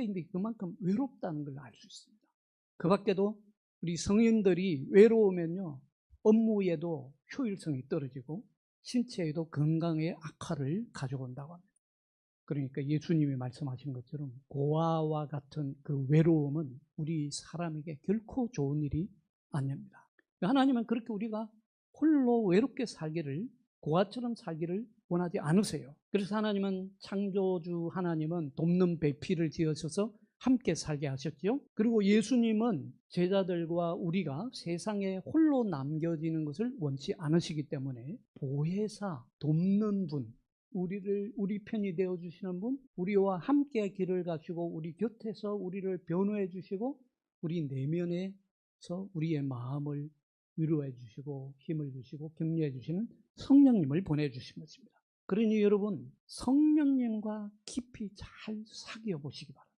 현대인들이 그만큼 외롭다는 걸 알 수 있습니다. 그 밖에도 우리 성인들이 외로우면요, 업무에도 효율성이 떨어지고 신체에도 건강의 악화를 가져온다고 합니다. 그러니까 예수님이 말씀하신 것처럼 고아와 같은 그 외로움은 우리 사람에게 결코 좋은 일이 아닙니다. 하나님은 그렇게 우리가 홀로 외롭게 살기를 고아처럼 살기를 원하지 않으세요. 그래서 하나님은 창조주 하나님은 돕는 배필을 지으셔서 함께 살게 하셨죠. 그리고 예수님은 제자들과 우리가 세상에 홀로 남겨지는 것을 원치 않으시기 때문에 보혜사, 돕는 분, 우리를 우리 편이 되어 주시는 분, 우리와 함께 길을 가시고 우리 곁에서 우리를 변호해 주시고 우리 내면에서 우리의 마음을 위로해 주시고 힘을 주시고 격려해 주시는 성령님을 보내 주신 것입니다. 그러니 여러분 성령님과 깊이 잘 사귀어 보시기 바랍니다.